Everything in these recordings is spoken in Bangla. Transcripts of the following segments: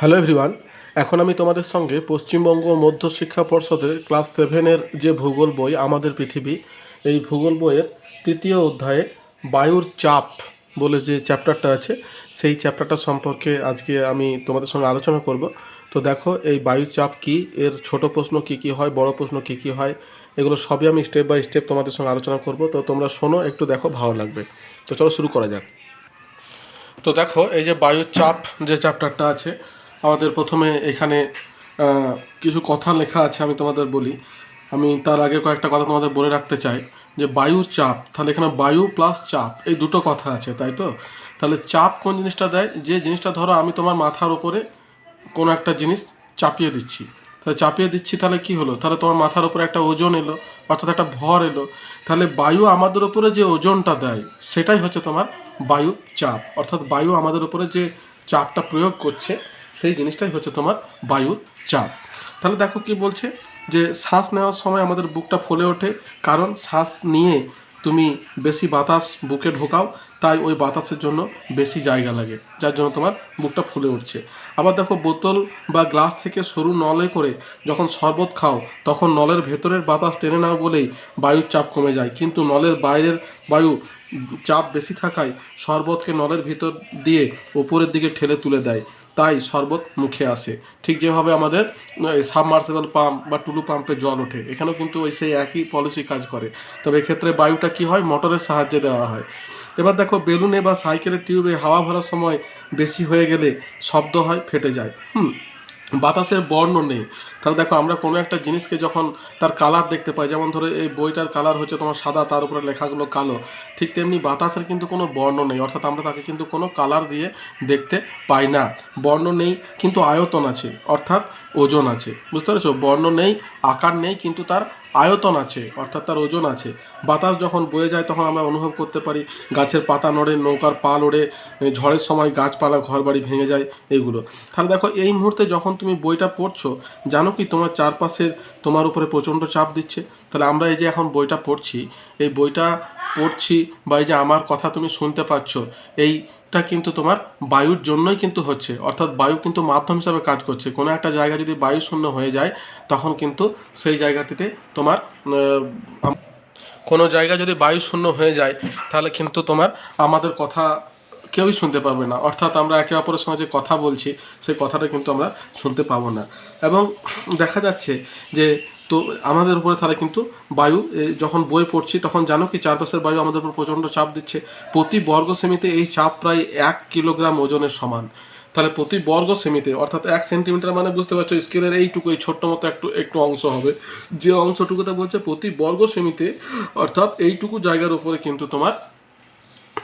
হ্যালো এভরিওয়ান, এখন আমি তোমাদের সঙ্গে পশ্চিমবঙ্গ মধ্য শিক্ষা পর্ষদের ক্লাস সেভেনের যে ভূগোল বই আমাদের পৃথিবী, এই ভূগোল বইয়ের তৃতীয় অধ্যায়ে বায়ুর চাপ বলে যে চ্যাপ্টারটা আছে, সেই চ্যাপ্টারটা সম্পর্কে আজকে আমি তোমাদের সঙ্গে আলোচনা করব। তো দেখো, এই বায়ুর চাপ কী, এর ছোট প্রশ্ন কী কী হয়, বড় প্রশ্ন কী কী হয়, এগুলো সবই আমি স্টেপ বাই স্টেপ তোমাদের সঙ্গে আলোচনা করব। তো তোমরা শোনো, একটু দেখো, ভালো লাগবে। তো চলো শুরু করা যাক। তো দেখো, এই যে বায়ুর চাপ যে চ্যাপ্টারটা আছে আমাদের প্রথমে এখানে কিছু কথা লেখা আছে আমি তোমাদের বলি। আমি তার আগে কয়েকটা কথা তোমাদের বলে রাখতে চাই যে বায়ুর চাপ, তাহলে এখানে বায়ু প্লাস চাপ, এই দুটো কথা আছে, তাই তো? তাহলে চাপ কোন জিনিসটা দেয়? যে জিনিসটা ধরো আমি তোমার মাথার উপরে কোনো একটা জিনিস চাপিয়ে দিচ্ছি। তাহলে চাপিয়ে দিচ্ছি তাহলে কি হলো? তাহলে তোমার মাথার উপরে একটা ওজন এলো, অর্থাৎ একটা ভর এলো। তাহলে বায়ু আমাদের উপরে যে ওজনটা দেয়, সেটাই হচ্ছে তোমার বায়ু চাপ। অর্থাৎ বায়ু আমাদের উপরে যে চাপটা প্রয়োগ করছে সেই জিনিসটাই হচ্ছে তোমার বায়ুর চাপ। তাহলে দেখো কি বলছে যে শ্বাস নেওয়ার সময় আমাদের বুকটা ফুলে ওঠে, কারণ শ্বাস নিয়ে তুমি বেশি বাতাস বুকে ঢোকাও, তাই ওই বাতাসের জন্য বেশি জায়গা লাগে, যার জন্য তোমার বুকটা ফুলে উঠছে। আবার দেখো বোতল বা গ্লাস থেকে সরু নলে করে যখন শরবত খাও, তখন নলের ভেতরের বাতাস টেনে নাও বলেই বায়ুর চাপ কমে যায়। কিন্তু নলের বাইরের বায়ু চাপ বেশি থাকায় শরবতকে নলের ভিতর দিয়ে ওপরের দিকে ঠেলে তুলে দেয়। তাই শরবত মুখে আসে। ঠিক যেভাবে আমাদের সাবমার্সেবল পাম্প বা টুলু পাম্পে জল ওঠে, এখানেও কিন্তু ওই সেই একই পলিসি কাজ করে। তবে এক্ষেত্রে বায়ুটা কি হয়? মোটরের সাহায্যে দেওয়া হয়। এবার দেখো, বেলুনে বা সাইকেলের টিউবে হাওয়া ভরার সময় বেশি হয়ে গেলে শব্দ হয়, ফেটে যায়। হুম বাতাসের বর্ণ নেই। তাহলে দেখো, আমরা কোনো একটা জিনিসকে যখন তার কালার দেখতে পাই, যেমন ধরো এই বইটার কালার হচ্ছে তোমার সাদা, তার উপরে লেখাগুলো কালো, ঠিক তেমনি বাতাসের কিন্তু কোনো বর্ণ নেই, অর্থাৎ আমরা তাকে কিন্তু কোনো কালার দিয়ে দেখতে পাই না। বর্ণ নেই, কিন্তু আয়তন আছে, অর্থাৎ ওজন আছে, বুঝতে পেরেছ? বর্ণ নেই, আকার নেই, কিন্তু তার আয়তন আছে, অর্থাৎ তার ওজন আছে। বাতাস যখন বয়ে যায় তখন আমরা অনুভব করতে পারি গাছের পাতা নড়ে, নৌকার পা নড়ে ঝড়ের সময় গাছপালা, ঘরবাড়ি ভেঙে যায়, এইগুলো। তাহলে দেখো, এই মুহূর্তে যখন তুমি বইটা পড়ছো, জানো কি তোমার চারপাশের তোমার উপরে প্রচণ্ড চাপ দিচ্ছে। তাহলে আমরা এই যে এখন বইটা পড়ছি, এই বইটা পড়ছি বা এই যে আমার কথা তুমি শুনতে পাচ্ছ, এইটা কিন্তু তোমার বায়ুর জন্যই কিন্তু হচ্ছে। অর্থাৎ বায়ু কিন্তু মাধ্যম হিসাবে কাজ করছে। কোনো একটা জায়গা যদি বায়ু শূন্য হয়ে যায়, তখন কিন্তু সেই জায়গাটিতে তোমার কোনো জায়গা যদি বায়ু শূন্য হয়ে যায়, তাহলে কিন্তু তোমার আমাদের কথা কেউই শুনতে পারবে না। অর্থাৎ আমরা একে অপরের সঙ্গে যে কথা বলছি, সেই কথাটা কিন্তু আমরা শুনতে পাবো না। এবং দেখা যাচ্ছে যে তো আমাদের উপরে তাহলে কিন্তু বায়ু যখন বই পড়ছি, তখন জানো কি চারপাশের বায়ু আমাদের উপর প্রচণ্ড চাপ দিচ্ছে। প্রতি বর্গ সেমিতে এই চাপ প্রায় এক কিলোগ্রাম ওজনের সমান। তাহলে প্রতি বর্গ সেমিতে, অর্থাৎ এক সেন্টিমিটার মানে বুঝতে পারছ, স্কেলের এইটুকু এই ছোট্ট মতো একটু একটু অংশ হবে। যে অংশটুকুতে বলছে, প্রতি বর্গ সেমিতে, অর্থাৎ এইটুকু জায়গার উপরে কিন্তু তোমার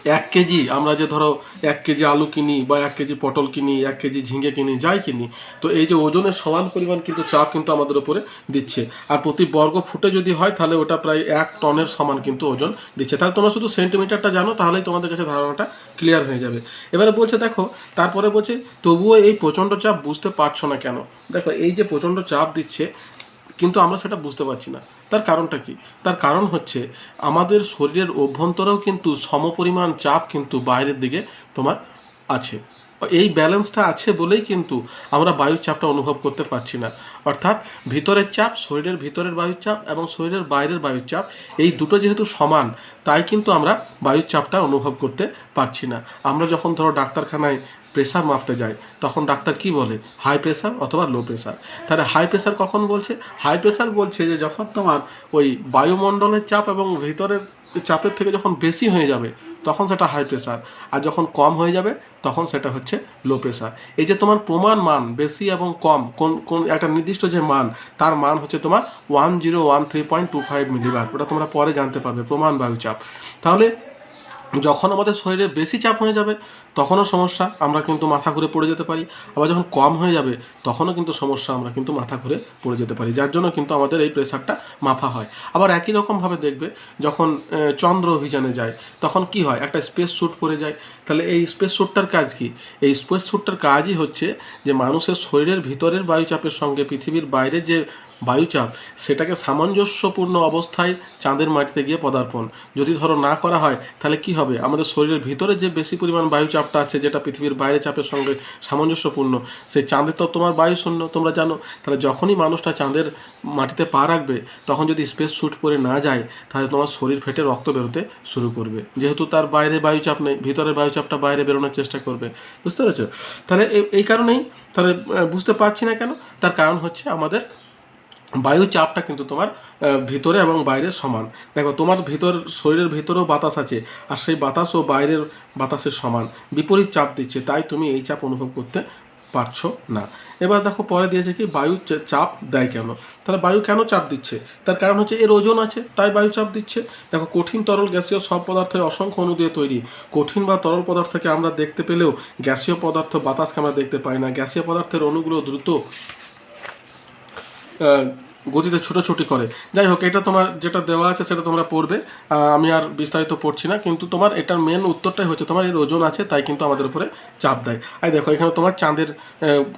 এক কেজি আমরা যে ধরো এক কেজি আলু কিনি বা এক কেজি পটল কিনি, এক কেজি ঝিঙে কিনি, যাই কিনি, তো এই যে ওজনের সমান পরিমাণ কিন্তু চাপ কিন্তু আমাদের উপরে দিচ্ছে। আর প্রতি বর্গ ফুটে যদি হয়, তাহলে ওটা প্রায় এক টনের সমান কিন্তু ওজন দিচ্ছে। তাহলে তোমরা শুধু সেন্টিমিটারটা জানো, তাহলেই তোমাদের কাছে ধারণাটা ক্লিয়ার হয়ে যাবে। এবারে বলছে, দেখো, তারপরে বলছে, তবুও এই প্রচণ্ড চাপ বুঝতে পারছ না কেন? দেখো, এই যে প্রচণ্ড চাপ দিচ্ছে কিন্তু আমরা সেটা বুঝতে পারছি না। তার কারণটা কি? তার কারণ হচ্ছে আমাদের শরীরের অভ্যন্তরেও কিন্তু সমপরিমাণ চাপ কিন্তু বাইরের দিকে তোমার আছে। এই ব্যালেন্সটা আছে বলেই কিন্তু আমরা বায়ুর চাপটা অনুভব করতে পারছি না। অর্থাৎ ভিতরের চাপ, শরীরের ভিতরের বায়ুর চাপ এবং শরীরের বাইরের বায়ুর চাপ, এই দুটো যেহেতু সমান, তাই কিন্তু আমরা বায়ুর চাপটা অনুভব করতে পারছি না। আমরা যখন ধরো ডাক্তারখানায় প্রেশার মাপতে যায়, তখন ডাক্তার কি বলে? হাই প্রেশার অথবা লো প্রেশার তাহলে হাই প্রেশার কখন বলছে? হাই প্রেশার বলছে যে যখন তোমার ওই বায়ুমণ্ডলের চাপ এবং ভিতরের চাপের থেকে যখন বেশি হয়ে যাবে, তখন সেটা হাই প্রেশার আর যখন কম হয়ে যাবে, তখন সেটা হচ্ছে লো প্রেশার এই যে তোমার প্রমাণ মান বেশি এবং কম, কোন কোন একটা নির্দিষ্ট যে মান, তার মান হচ্ছে তোমার one zero one three point two five millibar ওটা তোমরা পরে জানতে পারবে, প্রমাণ বায়ুচাপ। তাহলে যখন আমাদের শরীরে বেশি চাপ হয়ে যাবে, তখনও সমস্যা, আমরা কিন্তু মাথা ঘুরে পড়ে যেতে পারি। আবার যখন কম হয়ে যাবে, তখনও কিন্তু সমস্যা, আমরা কিন্তু মাথা ঘুরে পড়ে যেতে পারি, যার জন্য কিন্তু আমাদের এই প্রেশারটা মাফা হয়। আবার একই রকমভাবে দেখবে, যখন চন্দ্র অভিযানে যায়, তখন কি হয়, একটা স্পেস স্যুট পরে যায়। তাহলে এই স্পেস স্যুটটার কাজ কি? এই স্পেস স্যুটটার কাজই হচ্ছে যে, মানুষের শরীরের ভিতরের বায়ুচাপের সঙ্গে পৃথিবীর বাইরে যে বায়ুচাপ, সেটাকে সামঞ্জস্যপূর্ণ অবস্থায় চাঁদের মাটিতে গিয়ে পদার্পণ। যদি ধরো না করা হয়, তাহলে কি হবে? আমাদের শরীরের ভিতরে যে বেশি পরিমাণ বায়ুচাপটা আছে, যেটা পৃথিবীর বাইরে চাপের সঙ্গে সামঞ্জস্যপূর্ণ সেই চাঁদে তো তোমার বায়ু শূন্য, তোমরা জানো। তাহলে যখনই মানুষটা চাঁদের মাটিতে পা রাখবে, তখন যদি স্পেস স্যুট পরে না যায়, তাহলে তোমার শরীর ফেটে রক্ত বেরোতে শুরু করবে। যেহেতু তার বাইরে বায়ুচাপ নেই ভিতরের বায়ুচাপটা বাইরে বেরোনোর চেষ্টা করবে। বুঝতে পেরেছ? তাহলে এই- এই কারণেই, তাহলে বুঝতে পারছি না কেন? তার কারণ হচ্ছে আমাদের বায়ু চাপটা কিন্তু তোমার ভিতরে এবং বাইরে সমান। দেখো, তোমার ভিতর, শরীরের ভিতরেও বাতাস আছে, আর সেই বাতাস ও বাইরের বাতাসের সমান। বিপরীত চাপ দিচ্ছে, তাই তুমি এই চাপ অনুভব করতে পারছ না। এবার দেখো, পরে দিয়েছে কি বায়ু চাপ দেয় কেন? তাহলে বায়ু কেন চাপ দিচ্ছে? তার কারণ হচ্ছে এর ওজন আছে, তাই বায়ু চাপ দিচ্ছে। দেখো, কঠিন তরল গ্যাসীয় সব পদার্থের অসংখ্য অণু দিয়ে তৈরি। কঠিন বা তরল পদার্থকে আমরা দেখতে পেলেও গ্যাসীয় পদার্থ বাতাসকে আমরা দেখতে পাই না। গ্যাসীয় পদার্থের অণুগুলো দ্রুত গতিতে ছুটোছুটি করে। যাই হোক, এটা তোমার যেটা দেওয়া আছে সেটা তোমরা পড়বে। আমি আর বিস্তারিত পড়ছি না, কিন্তু তোমার এটার মেন উত্তরটাই হচ্ছে তোমার এর ওজন আছে, তাই কিন্তু আমাদের উপরে চাপ দেয়। আর দেখো, এখানে তোমার চাঁদের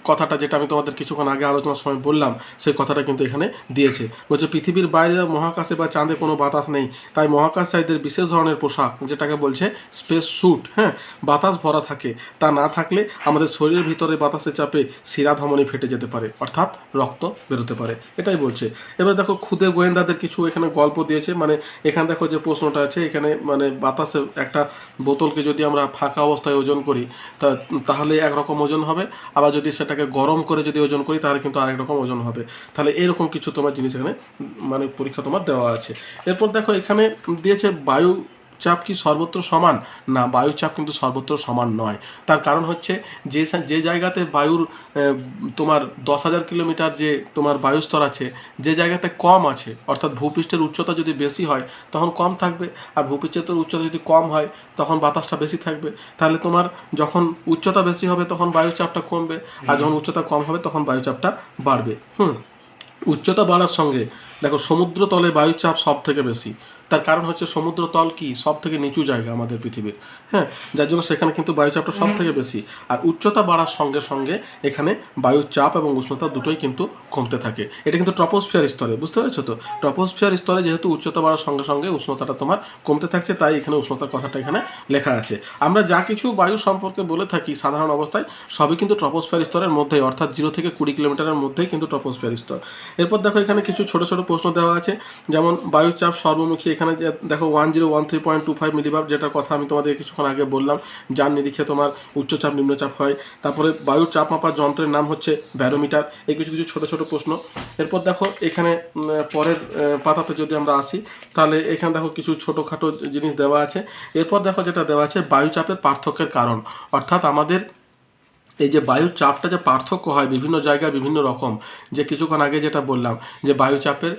কথাটা যেটা আমি তোমাদের কিছুক্ষণ আগে আলোচনার সময় বললাম, সেই কথাটা কিন্তু এখানে দিয়েছে। বলছে, পৃথিবীর বাইরে মহাকাশে বা চাঁদে কোনো বাতাস নেই, তাই মহাকাশচারীদের বিশেষ ধরনের পোশাক, যেটাকে বলছে স্পেস স্যুট হ্যাঁ বাতাস ভরা থাকে। তা না থাকলে আমাদের শরীরের ভিতরে বাতাসের চাপে শিরা ধমনী ফেটে যেতে পারে, অর্থাৎ রক্ত বেরোতে পারে। এটাই বলছে। এবার দেখো খুদে গোয়েন্দাদের কিছু এখানে গল্প দিয়েছে। মানে এখানে দেখো যে প্রশ্নটা আছে, এখানে মানে বাতাসে একটা বোতলকে যদি আমরা ফাঁকা অবস্থায় ওজন করি, তা তাহলে একরকম ওজন হবে। আবার যদি সেটাকে গরম করে যদি ওজন করি, তাহলে কিন্তু আরেক রকম ওজন হবে। তাহলে এরকম কিছু তোমার জিনিস এখানে মানে পরীক্ষা তোমার দেওয়া আছে। এরপর দেখো এখানে দিয়েছে বায়ু চাপ কি সর্বত্র সমান? না বায়ুচাপ কিন্তু সর্বত্র সমান নয়। তার কারণ হচ্ছে যে যে জায়গাতে বায়ুর তোমার দশ হাজার কিলোমিটার যে তোমার বায়ুস্তর আছে, যে জায়গাতে কম আছে, অর্থাৎ ভূপৃষ্ঠের উচ্চতা যদি বেশি হয়, তখন কম থাকবে। আর ভূপৃষ্ঠের উচ্চতা যদি কম হয়, তখন বাতাসটা বেশি থাকবে। তাহলে তোমার যখন উচ্চতা বেশি হবে, তখন বায়ুচাপটা কমবে। আর যখন উচ্চতা কম হবে, তখন বায়ুচাপটা বাড়বে। হুম, উচ্চতা বাড়ার সঙ্গে, দেখো সমুদ্র তলে বায়ুচাপ সব থেকে বেশি। তার কারণ হচ্ছে সমুদ্র তল কি? সব থেকে নিচু জায়গা আমাদের পৃথিবীর। হ্যাঁ? যার জন্য সেখানে কিন্তু বায়ুচাপটা সব থেকে বেশি। আর উচ্চতা বাড়ার সঙ্গে সঙ্গে এখানে বায়ুর চাপ এবং উষ্ণতা দুটোই কিন্তু কমতে থাকে। এটা কিন্তু ট্রপোস্ফিয়ার স্তরে বুঝতে পেরেছ তো? ট্রপোস্ফিয়ার স্তরে যেহেতু উচ্চতা বাড়ার সঙ্গে সঙ্গে উষ্ণতাটা তোমার কমতে থাকছে তাই এখানে উষ্ণতার কথাটা এখানে লেখা আছে। আমরা যা কিছু বায়ু সম্পর্কে বলে থাকি সাধারণ অবস্থায় সবই কিন্তু ট্রপোস্ফিয়ার স্তরের মধ্যেই অর্থাৎ জিরো থেকে কুড়ি কিলোমিটারের মধ্যেই কিন্তু ট্রপোস্ফিয়ার স্তর। এরপর দেখো এখানে কিছু ছোট ছোট প্রশ্ন দেওয়া আছে। যেমন বায়ুর চাপ সর্বমুখী এখানে যে দেখো one zero one three point two five millibar যেটার কথা আমি তোমাদের কিছুক্ষণ আগে বললাম, যার নিরিখে তোমার উচ্চচাপ, নিম্নচাপ হয়। তারপরে বায়ুর চাপ মাপার যন্ত্রের নাম হচ্ছে ব্যারোমিটার। এই কিছু কিছু ছোটো ছোটো প্রশ্ন। এরপর দেখো এখানে পরের পাতাতে যদি আমরা আসি, তাহলে এখানে দেখো কিছু ছোটোখাটো জিনিস দেওয়া আছে। এরপর দেখো যেটা দেওয়া আছে, বায়ুচাপের পার্থক্যের কারণ। অর্থাৎ আমাদের এই যে বায়ুর চাপটা যে পার্থক্য হয় বিভিন্ন জায়গায় বিভিন্ন রকম, যে কিছুক্ষণ আগে যেটা বললাম যে বায়ুচাপের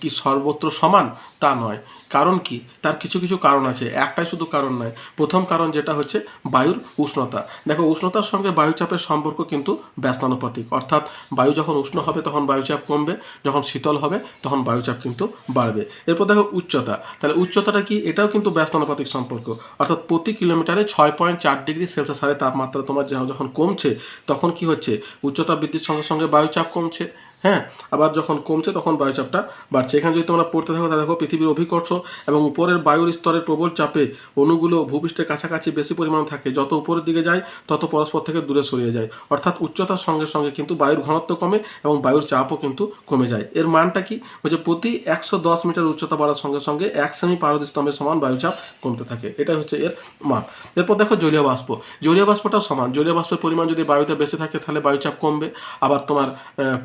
কি সর্বত্র সমান? তা নয়। কারণ কি? তার কিছু কিছু কারণ আছে। একটাই শুধু কারণ নয়। প্রথম কারণ যেটা হচ্ছে বায়ুর উষ্ণতা। দেখো, উষ্ণতার সঙ্গে বায়ুচাপের সম্পর্ক কিন্তু ব্যস্তানুপাতিক। অর্থাৎ বায়ু যখন উষ্ণ হবে, তখন বায়ুচাপ কমবে। যখন শীতল হবে, তখন বায়ুচাপ কিন্তু বাড়বে। এরপর দেখো উচ্চতা। তাহলে উচ্চতাটা কি? এটাও কিন্তু ব্যস্তানুপাতিক সম্পর্ক। অর্থাৎ প্রতি কিলোমিটারে ছয় পয়েন্ট চার ডিগ্রি সেলসিয়াস হারে তাপমাত্রা তোমার যখন কমছে তখন কি হচ্ছে? উচ্চতা বৃদ্ধির সঙ্গে সঙ্গে বায়ুচাপ কমছে। হ্যাঁ আবার যখন কমছে তখন বায়ুচাপটা বাড়ছে। এখানে যদি তোমরা পড়তে থাকো, তাহলে দেখো পৃথিবীর অভিকর্ষ এবং উপরের বায়ুর স্তরের প্রবল চাপে অণুগুলো ভূপৃষ্ঠের কাছাকাছি বেশি পরিমাণ থাকে। যত উপরের দিকে যায়, তত পরস্পর থেকে দূরে সরিয়ে যায়। অর্থাৎ উচ্চতার সঙ্গে সঙ্গে কিন্তু বায়ুর ঘনত্ব কমে এবং বায়ুর চাপও কিন্তু কমে যায়। এর মানটা কি? হচ্ছে প্রতি একশো দশ মিটার উচ্চতা বাড়ার সঙ্গে সঙ্গে এক সেমি পারদ স্তম্ভের সমান বায়ুচাপ কমতে থাকে। এটা হচ্ছে এর মাপ এরপর দেখো জলীয় বাষ্প। জলীয় বাষ্পটাও সমান। জলীয় বাষ্পের পরিমাণ যদি বায়ুতে বেশি থাকে, তাহলে বায়ুচাপ কমবে। আবার তোমার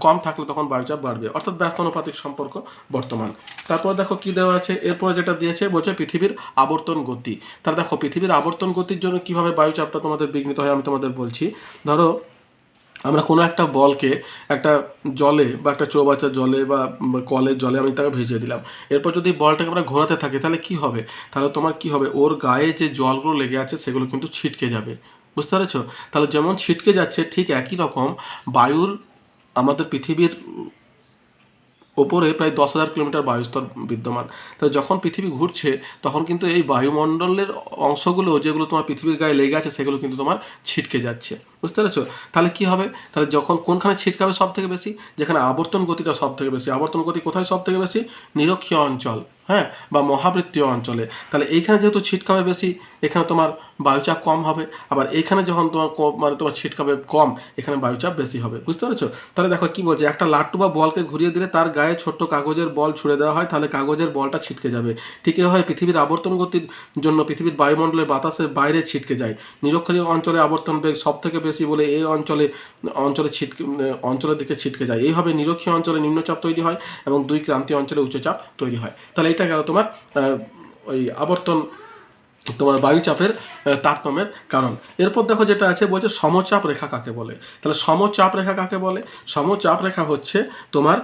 কম থাকলে তখন বায়ুচাপ বাড়বে। অর্থাৎ ব্যস্তানুপাতিক সম্পর্ক বর্তমান। তারপর দেখো কি দেওয়া আছে? এরপরে যেটা দিয়েছে, বলছে পৃথিবীর আবর্তন গতি। তাহলে দেখো, পৃথিবীর আবর্তন গতির জন্য কীভাবে বায়ুচাপটা তোমাদের বিঘ্নিত হয় আমি তোমাদের বলছি। ধরো, আমরা কোনো একটা বলকে একটা জলে বা একটা চৌবাচ্চার জলে বা কলের জলে আমি তাকে ভিজিয়ে দিলাম। এরপর যদি বলটাকে আমরা ঘোরাতে থাকি, তাহলে কি হবে? তাহলে তোমার কি হবে? ওর গায়ে যে জলগুলো লেগে আছে, সেগুলো কিন্তু ছিটকে যাবে। বুঝতে পেরেছ? তাহলে যেমন ছিটকে যাচ্ছে, ঠিক একই রকম বায়ুর আমাদের পৃথিবীর ওপরে প্রায় দশ হাজার কিলোমিটার বায়ুস্তর বিদ্যমান। তাহলে যখন পৃথিবী ঘুরছে, তখন কিন্তু এই বায়ুমণ্ডলের অংশগুলো যেগুলো তোমার পৃথিবীর গায়ে লেগে আছে, সেগুলো কিন্তু তোমার ছিটকে যাচ্ছে। বুঝতে পেরেছ? তাহলে কি হবে? তাহলে যখন কোনখানে ছিটকাবে সব থেকে বেশি? যেখানে আবর্তন গতিটা সব থেকে বেশি। আবর্তন গতি কোথায় সব থেকে বেশি? নিরক্ষীয় অঞ্চল। হ্যাঁ বা মহাবৃত্তীয় অঞ্চলে। তাহলে এইখানে যেহেতু ছিটকাবে বেশি, এখানে তোমার বায়ুচাপ কম হবে। আবার এইখানে যখন তোমার কম- মানে তোমার ছিটকাবে কম, এখানে বায়ুচাপ বেশি হবে। বুঝতে পেরেছ? তাহলে দেখো কি বলছে, একটা লাট্টু বা বলকে ঘুরিয়ে দিলে তার গায়ে ছোট্ট কাগজের বল ছুড়ে দেওয়া হয়, তাহলে কাগজের বলটা ছিটকে যাবে। ঠিক এভাবে পৃথিবীর আবর্তন গতির জন্য পৃথিবীর বায়ুমণ্ডলের বাতাসের বাইরে ছিটকে যায়। নিরক্ষীয় অঞ্চলে আবর্তন বেগ সব থেকে বেশি বলে এই অঞ্চলে অঞ্চলে ছিটকে অঞ্চলের দিকে ছিটকে যায়। এইভাবে নিরক্ষীয় অঞ্চলে নিম্নচাপ তৈরি হয় এবং দুই ক্রান্তীয় অঞ্চলে উচ্চচাপ তৈরি হয়। তাহলে এটা গেল তোমার ওই আবর্তন, তোমার বায়ুচাপের তারতম্যের কারণ। এরপর দেখো যেটা আছে, বলছে সমচাপ রেখা কাকে বলে? তাহলে সমচাপ রেখা কাকে বলে? সমচাপ রেখা হচ্ছে তোমার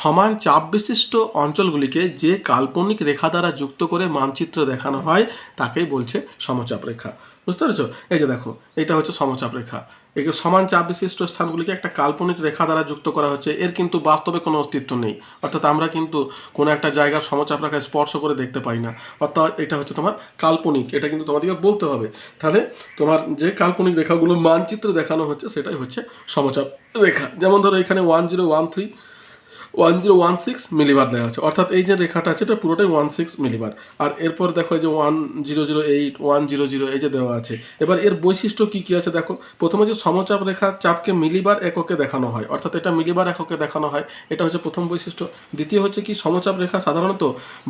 সমান চাপ বিশিষ্ট অঞ্চলগুলিকে যে কাল্পনিক রেখা দ্বারা যুক্ত করে মানচিত্র দেখানো হয়, তাকেই বলছে সমচাপ রেখা। বুঝতে পেরেছ? এই যে দেখো, এটা হচ্ছে সমচাপ রেখা। একে সমান চাপ বিশিষ্ট স্থানগুলিকে একটা কাল্পনিক রেখা দ্বারা যুক্ত করা হচ্ছে। এর কিন্তু বাস্তবে কোনো অস্তিত্ব নেই। অর্থাৎ আমরা কিন্তু কোনো একটা জায়গার সমচাপ রেখা স্পর্শ করে দেখতে পাই না। অর্থাৎ এটা হচ্ছে তোমার কাল্পনিক। এটা কিন্তু তোমাদেরকে বলতে হবে। তাহলে তোমার যে কাল্পনিক রেখাগুলো মানচিত্রে দেখানো হচ্ছে, সেটাই হচ্ছে সমচাপ রেখা। যেমন ধরো এখানে one zero one three one zero one six millibar দেওয়া আছে অর্থাৎ এই যে রেখাটা আছে, এটা পুরোটাই ওয়ান সিক্স মিলিবার আর এরপর দেখো এই যে one zero zero eight one zero zero এই যে দেওয়া আছে। এবার এর বৈশিষ্ট্য কী কী আছে দেখো। প্রথমে যে সমচাপ রেখা চাপকে মিলিবার এককে দেখানো হয়। অর্থাৎ এটা মিলিবার এককে দেখানো হয়। এটা হচ্ছে প্রথম বৈশিষ্ট্য। দ্বিতীয় হচ্ছে কি, সমচাপ রেখা সাধারণত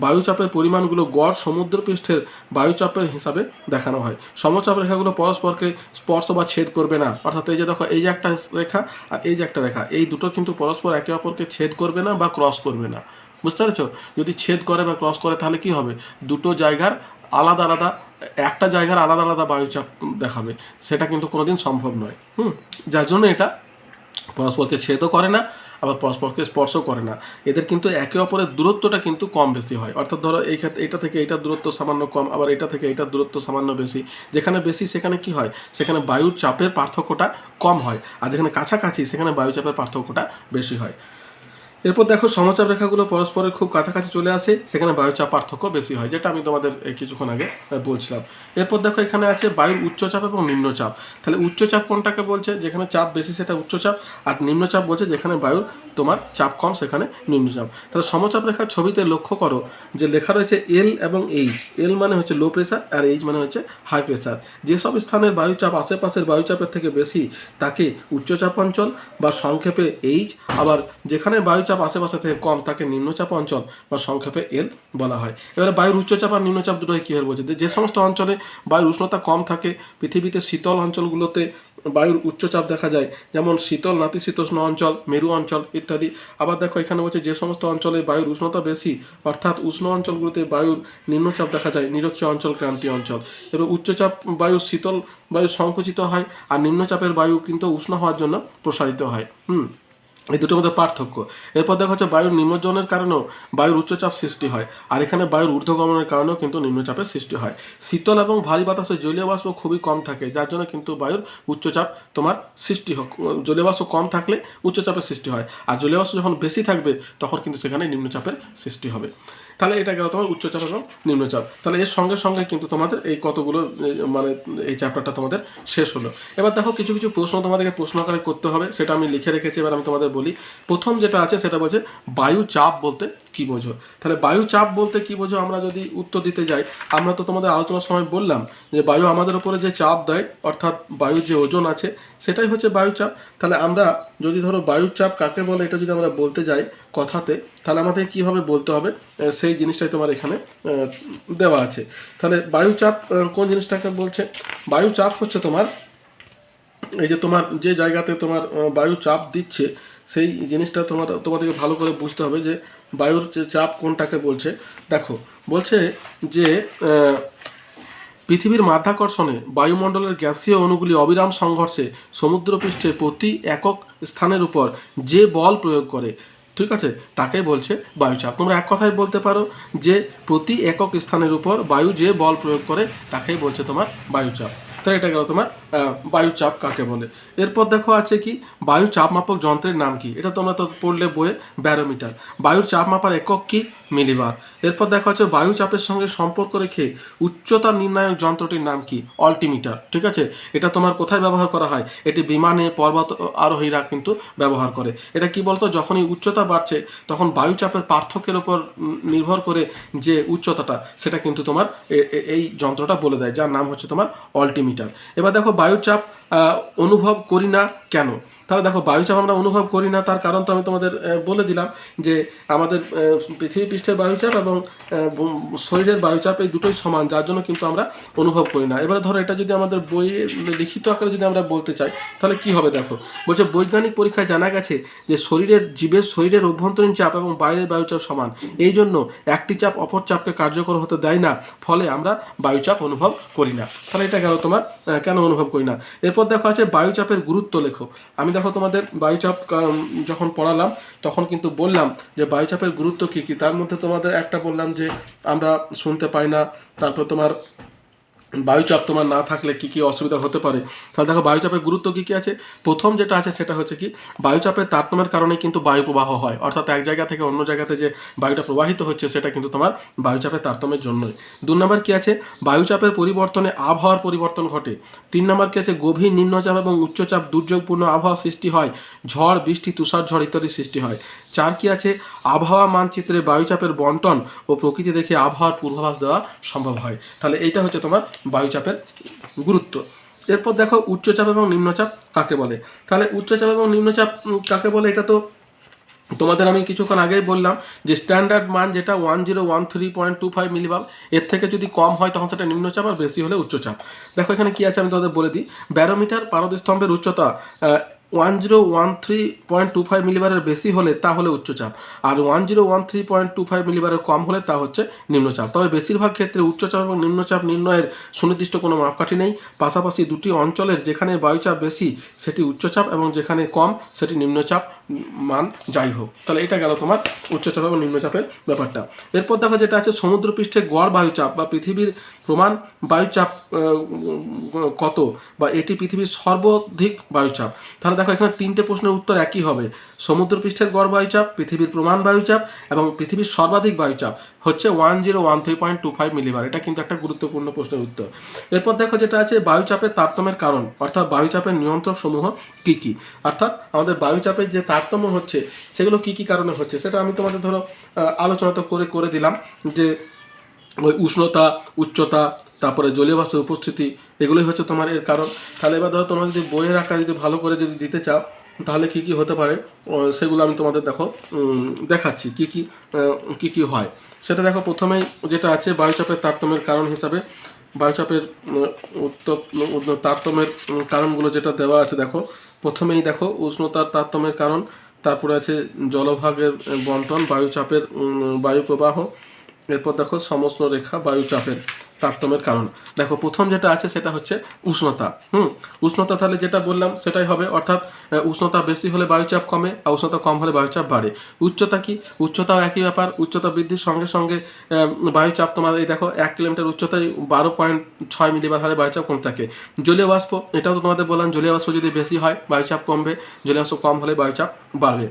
বায়ুচাপের পরিমাণগুলো গড় সমুদ্রপৃষ্ঠের বায়ুচাপের হিসাবে দেখানো হয়। সমচাপ রেখাগুলো পরস্পরকে স্পর্শ বা ছেদ করবে না। অর্থাৎ এই যে দেখো, এই যে একটা রেখা আর এই যে একটা রেখা, এই দুটো কিন্তু পরস্পর একে অপরকে ছেদ করবে না বা ক্রস করবে না। বুঝতে পেরেছ? যদি ছেদ করে বা ক্রস করে, তাহলে কি হবে? দুটো জায়গার আলাদা আলাদা, একটা জায়গার আলাদা আলাদা বায়ুচাপ দেখাবে। সেটা কিন্তু কোনোদিন সম্ভব নয়। হুম? যার জন্য এটা পরস্পরকে ছেদও করে না, আবার পরস্পরকে স্পর্শ করে না। এদের কিন্তু একে অপরের দূরত্বটা কিন্তু কম বেশি হয়। অর্থাৎ ধরো, এই ক্ষেত্রে এটা থেকে এইটার দূরত্ব সামান্য কম, আবার এটা থেকে এইটার দূরত্ব সামান্য বেশি। যেখানে বেশি, সেখানে কি হয়? সেখানে বায়ুর চাপের পার্থক্যটা কম হয়। আর যেখানে কাছাকাছি, সেখানে বায়ুচাপের পার্থক্যটা বেশি হয়। এরপর দেখো সমচাপ রেখাগুলো পরস্পরের খুব কাছাকাছি চলে আসে, সেখানে বায়ুচাপ পার্থক্য বেশি হয়, যেটা আমি তোমাদের কিছুক্ষণ আগে বলছিলাম। এরপর দেখো এখানে আছে বায়ুর উচ্চচাপ এবং নিম্নচাপ। তাহলে উচ্চচাপ কোনটাকে বলছে? যেখানে চাপ বেশি সেটা উচ্চচাপ, আর নিম্নচাপ বলছে যেখানে বায়ুর তোমার চাপ কম, সেখানে নিম্নচাপ। তাহলে সমচাপ রেখার ছবিতে লক্ষ্য করো, যে লেখা রয়েছে এল এবং এইচ এল মানে হচ্ছে লো প্রেশার আর এইচ মানে হচ্ছে হাই প্রেশার যেসব স্থানের বায়ুচাপ আশেপাশের বায়ুচাপের থেকে বেশি, তাকে উচ্চচাপ অঞ্চল বা সংক্ষেপে এইচ আবার যেখানে বায়ুচাপ আশেপাশে থেকে কম, তাকে নিম্নচাপ অঞ্চল বা সংক্ষেপে এল বলা হয়। এবারে বায়ুর উচ্চচাপ আর নিম্নচাপ দুটোই কীভাবে বলছে? যে সমস্ত অঞ্চলে বায়ুর উষ্ণতা কম থাকে, পৃথিবীতে শীতল অঞ্চলগুলোতে বায়ুর উচ্চচাপ দেখা যায়, যেমন শীতল নাতিশীতোষ্ণ অঞ্চল, মেরু অঞ্চল ইত্যাদি। আবার দেখো, এখানে বলছে যে সমস্ত অঞ্চলে বায়ুর উষ্ণতা বেশি, অর্থাৎ উষ্ণ অঞ্চলগুলোতে বায়ুর নিম্নচাপ দেখা যায়, নিরক্ষীয় অঞ্চল, ক্রান্তীয় অঞ্চল। এবার উচ্চচাপ বায়ু শীতল বায়ু সংকুচিত হয়, আর নিম্নচাপের বায়ু কিন্তু উষ্ণ হওয়ার জন্য প্রসারিত হয়। হুম? এই দুটোর মধ্যে পার্থক্য। এরপর দেখা হচ্ছে বায়ুর নিমজ্জনের কারণেও বায়ুর উচ্চচাপ সৃষ্টি হয়, আর এখানে বায়ুর ঊর্ধ্বগমনের কারণেও কিন্তু নিম্নচাপের সৃষ্টি হয়। শীতল এবং ভারী বাতাসে জলীয় বাষ্প খুবই কম থাকে, যার জন্য কিন্তু বায়ুর উচ্চচাপ তোমার সৃষ্টি হোক, জলীয় বাষ্প কম থাকলে উচ্চচাপের সৃষ্টি হয়, আর জলীয় বাষ্প যখন বেশি থাকবে, তখন কিন্তু সেখানে নিম্নচাপের সৃষ্টি হবে। তাহলে এটা গেল তোমার উচ্চচাপ এবং নিম্নচাপ তাহলে এর সঙ্গে সঙ্গে কিন্তু তোমাদের এই কতগুলো মানে এই চ্যাপ্টারটা তোমাদের শেষ হলো। এবার দেখো কিছু কিছু প্রশ্ন তোমাদেরকে প্রশ্ন আকারে করতে হবে, সেটা আমি লিখে রেখেছি, এবার আমি তোমাদের বলি। প্রথম যেটা আছে সেটা বলছে, বায়ু চাপ বলতে কি বোঝো? তাহলে বায়ু চাপ বলতে কি বোঝো? আমরা যদি উত্তর দিতে যাই, আমরা তো তোমাদের আলোচনার সময় বললাম যে বায়ু আমাদের উপরে যে চাপ দেয়, অর্থাৎ বায়ুর যে ওজন আছে, সেটাই হচ্ছে বায়ুচাপ তাহলে আমরা যদি ধরো বায়ুর চাপ কাকে বলে, এটা যদি আমরা বলতে যাই কথাতে, তাহলে আমাদের কীভাবে বলতে হবে সেই জিনিসটাই তোমার এখানে দেওয়া আছে। তাহলে বায়ুচাপ কোন জিনিসটাকে বলছে? বায়ুচাপ হচ্ছে তোমার, এই যে তোমার যে জায়গাতে তোমার বায়ু চাপ দিচ্ছে, সেই জিনিসটা তোমার, তোমাদেরকে ভালো করে বুঝতে হবে যে বায়ুর যে চাপ কোনটাকে বলছে। দেখো, বলছে যে পৃথিবীর মাধ্যাকর্ষণে বায়ুমণ্ডলের গ্যাসীয় অণুগুলি অবিরাম সংঘর্ষে সমুদ্রপৃষ্ঠে প্রতি একক স্থানের উপর যে বল প্রয়োগ করে ঠিক আছে? তাকে বলছে বায়ুচাপ তোমরা এক কথায় বলতে পারো যে প্রতি একক স্থানের উপর বায়ু যে বল প্রয়োগ করে, তাকেই বলছে তোমার বায়ুচাপ তাহলে এটা গেল তোমার বায়ুচাপ কাকে বলে? এরপর দেখো আছে কি? বায়ু চাপ মাপক যন্ত্রের নাম কি? এটা তোমরা তো পড়লে বইয়ে, ব্যারোমিটার। বায়ুর চাপ মাপার একক কি? মিলিবার। এরপর দেখা হচ্ছে বায়ু চাপের সঙ্গে সম্পর্ক রেখে উচ্চতা নির্ণায়ক যন্ত্রটির নাম কি? অল্টিমিটার। ঠিক আছে? এটা তোমার কোথায় ব্যবহার করা হয়? এটি বিমানে, পর্বত আরোহীরা কিন্তু ব্যবহার করে। এটা কি বলতো? যখনই উচ্চতা বাড়ছে, তখন বায়ুচাপের পার্থক্যের উপর নির্ভর করে যে উচ্চতাটা, সেটা কিন্তু তোমার এই যন্ত্রটা বলে দেয়, যার নাম হচ্ছে তোমার অল্টিমিটার। এবার দেখো বায়ুচাপ অনুভব করি না কেন? তাহলে দেখো, বায়ুচাপ আমরা অনুভব করি না, তার কারণ তো আমি তোমাদের বলে দিলাম যে আমাদের পৃথিবী পৃষ্ঠের বায়ুচাপ এবং শরীরের বায়ুচাপ এই দুটোই সমান, যার জন্য কিন্তু আমরা অনুভব করি না। এবারে ধরো, এটা যদি আমাদের বইয়ে লিখিত আকারে যদি আমরা বলতে চাই, তাহলে কি হবে দেখো? বলছে, বৈজ্ঞানিক পরীক্ষায় জানা গেছে যে শরীরের, জীবের শরীরের অভ্যন্তরীণ চাপ এবং বাইরের বায়ুচাপ সমান। এই জন্য একটি চাপ অপর চাপকে কার্যকর হতে দেয় না, ফলে আমরা বায়ুচাপ অনুভব করি না। তাহলে এটা গেল তোমার কেন অনুভব করি না? এরপর দেখো আছে বায়ুচাপের গুরুত্ব লেখো। আমি দেখো তোমাদের বায়ুচাপ যখন পড়ালাম, তখন কিন্তু বললাম যে বায়ুচাপের গুরুত্ব কী কী। তার মধ্যে তোমাদের একটা বললাম যে আমরা শুনতে পাই না, তারপর তোমার বায়ুচাপ তোমার না থাকলে কি কি অসুবিধা হতে পারে? তাহলে দেখো, বায়ুচাপের গুরুত্ব কী কী আছে? প্রথম যেটা আছে সেটা হচ্ছে কি, বায়ুচাপের তারতম্যের কারণে কিন্তু বায়ু প্রবাহ হয়। অর্থাৎ এক জায়গা থেকে অন্য জায়গাতে যে বায়ুটা প্রবাহিত হচ্ছে, সেটা কিন্তু তোমার বায়ুচাপের তারতম্যের জন্যই। দু নম্বর কী আছে? বায়ুচাপের পরিবর্তনে আবহাওয়ার পরিবর্তন ঘটে। তিন নম্বর কী আছে? গভীর নিম্নচাপ এবং উচ্চচাপ দুর্যোগপূর্ণ আবহাওয়া সৃষ্টি হয়। ঝড়, বৃষ্টি তুষার ঝড় ইত্যাদি সৃষ্টি হয়। চার কি আছে? আবহাওয়া মানচিত্রে বায়ুচাপের বন্টন ও প্রকৃতি দেখে আবহাওয়ার পূর্বাভাস দেওয়া সম্ভব হয়। তাহলে এইটা হচ্ছে তোমার বায়ুচাপের গুরুত্ব। এরপর দেখো উচ্চচাপ এবং নিম্নচাপ কাকে বলে? তাহলে উচ্চচাপ এবং নিম্নচাপ কাকে বলে? এটা তো তোমাদের আমি কিছুক্ষণ আগেই বললাম যে স্ট্যান্ডার্ড মান যেটা one zero one three point two five millibar এর থেকে যদি কম হয় তখন সেটা নিম্নচাপ আর বেশি হলে উচ্চচাপ। দেখো এখানে কি আছে আমি তোমাদের বলে দিই। ব্যারোমিটার পারদস্তম্ভের উচ্চতা one zero one three point two five মিলিবারের বেশি হলে তা হলে উচ্চচাপ আর one zero one three point two five মিলিবারের কম হলে তা হচ্ছে নিম্নচাপ তবে বেশিরভাগ ক্ষেত্রে উচ্চচাপ এবং নিম্নচাপ নির্ণয়ের সুনির্দিষ্ট কোনো মাপকাঠি নেই। পাশাপাশি দুটি অঞ্চলের যেখানে বায়ুচাপ বেশি, সেটি উচ্চচাপ এবং যেখানে কম, সেটি নিম্নচাপ মান, যাই হোক। তাহলে এটা গেল তোমার উচ্চচাপ এবং নিম্নচাপের ব্যাপারটা। এরপর দেখো যেটা আছে সমুদ্রপৃষ্ঠে গড় বায়ুচাপ বা পৃথিবীর প্রমাণ বায়ুচাপ কত বা এটি পৃথিবীর সর্বাধিক বায়ুচাপ তাহলে দেখো এখানে তিনটে প্রশ্নের উত্তর একই হবে। সমুদ্রপৃষ্ঠের গড় বায়ুচাপ পৃথিবীর প্রমাণ বায়ুচাপ এবং পৃথিবীর সর্বাধিক বায়ুচাপ হচ্ছে one zero one three point two five millibar এটা কিন্তু একটা গুরুত্বপূর্ণ প্রশ্নের উত্তর। এরপর দেখো যেটা আছে, বায়ুচাপের তারতম্যের কারণ, অর্থাৎ বায়ুচাপের নিয়ন্ত্রক সমূহ কী কী? অর্থাৎ আমাদের বায়ুচাপের যে তারতম্য হচ্ছে, সেগুলো কী কী কারণে হচ্ছে? সেটা আমি তোমাদের ধরো আলোচনা তো করে করে দিলাম যে ওই উষ্ণতা, উচ্চতা, তারপরে জলীয় বাষ্পের উপস্থিতি, এগুলোই হচ্ছে তোমার এর কারণ। তাহলে এবার ধরো তোমরা যদি বইয়ের আকার যদি ভালো করে যদি দিতে চাও তাহলে কি কি হতে পারে? সেগুলো আমি তোমাদের দেখো দেখাচ্ছি কি কি কি কি হয়। সেটা দেখো, প্রথমেই যেটা আছে, বায়ুচাপের তারতম্যের কারণ হিসাবে, বায়ুচাপের উত্তপ তারতম্যের কারণগুলো যেটা দেওয়া আছে, দেখো। প্রথমেই দেখো, উষ্ণতার তারতম্যের কারণ, তারপরে আছে জলভাগের বন্টন, বায়ুচাপের বায়ু প্রবাহ এরপর দেখো সমস্ত রেখা বায়ুচাপের তারতম্যের কারণ। দেখো প্রথম যেটা আছে সেটা হচ্ছে উষ্ণতা। হুম, উষ্ণতা তাহলে যেটা বললাম সেটাই হবে। অর্থাৎ উষ্ণতা বেশি হলে বায়ুচাপ কমে আর উষ্ণতা কম হলে বায়ুচাপ বাড়ে। উচ্চতা কি? উচ্চতাও একই ব্যাপার। উচ্চতা বৃদ্ধির সঙ্গে সঙ্গে বায়ুচাপ তোমার এই দেখো এক কিলোমিটার উচ্চতায় বারো পয়েন্ট ছয় মিলিবার হারে বায়ুচাপ কম থাকে। জলীয় বাষ্প, এটাও তো তোমাদের বললাম, জলীয় বাষ্প যদি বেশি হয় বায়ুচাপ কমবে। জলীয় বাষ্প কম হলে বায়ুচাপ বাড়বে।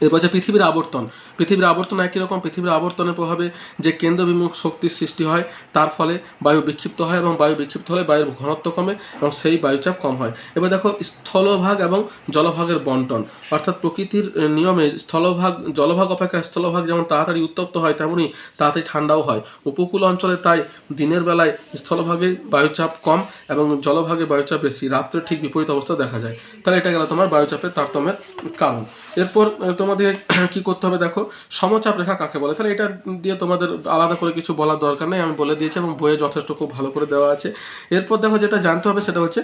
এরপর হচ্ছে পৃথিবীর আবর্তন। পৃথিবীর আবর্তন একই রকম পৃথিবীর আবর্তনের প্রভাবে যে কেন্দ্রবিমুখ শক্তির সৃষ্টি হয় তার ফলে বায়ু বিক্ষিপ্ত হয় এবং বায়ু বিক্ষিপ্ত হলে বায়ুর ঘনত্ব কমে এবং সেই বায়ুচাপ কম হয়। এবার দেখো স্থলভাগ এবং জলভাগের বন্টন। অর্থাৎ প্রকৃতির নিয়মে স্থলভাগ জলভাগ অপেক্ষা স্থলভাগ যেমন তাড়াতাড়ি উত্তপ্ত হয় তেমনই তাড়াতাড়ি ঠান্ডাও হয়। উপকূল অঞ্চলে তাই দিনের বেলায় স্থলভাগে বায়ুচাপ কম এবং জলভাগে বায়ুচাপ বেশি। রাত্রে ঠিক বিপরীত অবস্থা দেখা যায়। তাহলে এটা গেল তোমার বায়ুচাপের তারতম্যের কারণ। এরপর আহ, তোমাদের কি করতে হবে দেখো, সমচাপ রেখা কাকে বলে? তাহলে এটা দিয়ে তোমাদের আলাদা করে কিছু বলার দরকার নেই, আমি বলে দিয়েছি এবং বইয়ে যথেষ্ট খুব ভালো করে দেওয়া আছে। এরপর দেখো যেটা জানতে হবে সেটা হচ্ছে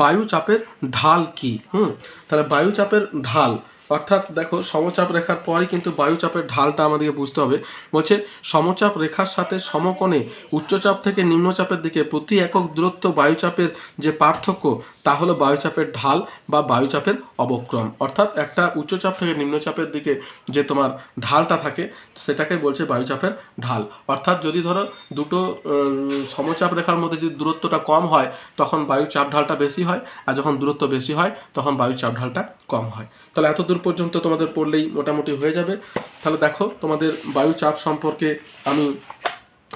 বায়ুচাপের ঢাল কি? হুম, তাহলে বায়ুচাপের ঢাল অর্থাৎ দেখো সমচাপ রেখার পরই কিন্তু বায়ুচাপের ঢালটা আমাদেরকে বুঝতে হবে। বলছে সমচাপ রেখার সাথে সমকোণে উচ্চচাপ থেকে নিম্নচাপের দিকে প্রতি একক দূরত্ব বায়ুচাপের যে পার্থক্য, তা হলো বায়ুচাপের ঢাল বা বায়ুচাপের অবক্রম। অর্থাৎ একটা উচ্চচাপ থেকে নিম্নচাপের দিকে যে তোমার ঢালটা থাকে সেটাকে বলছে বায়ুচাপের ঢাল। অর্থাৎ যদি ধরো দুটো সমচাপ রেখার মধ্যে যদি দূরত্বটা কম হয়, তখন বায়ুচাপ ঢালটা বেশি হয়, আর যখন দূরত্ব বেশি হয়, তখন বায়ুচাপ ঢালটা কম হয়। তাহলে এত দূর পর্যন্ত তোমাদের পড়লেই মোটামুটি হয়ে যাবে। তাহলে দেখো, তোমাদের বায়ু চাপ সম্পর্কে আমি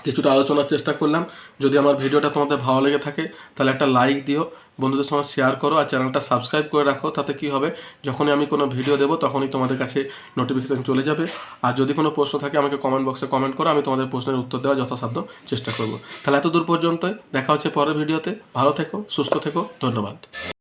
কিছুটা আলোচনার চেষ্টা করলাম। যদি আমার ভিডিওটা তোমাদের ভালো লেগে থাকে, তাহলে একটা লাইক দিও, বন্ধুদের সঙ্গে শেয়ার করো আর চ্যানেলটা সাবস্ক্রাইব করে রাখো, তাতে কি হবে? যখনই আমি কোনো ভিডিও দেবো, তখনই তোমাদের কাছে নোটিফিকেশান চলে যাবে। আর যদি কোনো প্রশ্ন থাকে, আমাকে কমেন্ট বক্সে কমেন্ট করো, আমি তোমাদের প্রশ্নের উত্তর দেওয়ার যথাসাধ্য চেষ্টা করব। তাহলে এত দূর পর্যন্তই, দেখা হচ্ছে পরের ভিডিওতে। ভালো থেকো, সুস্থ থেকো, ধন্যবাদ।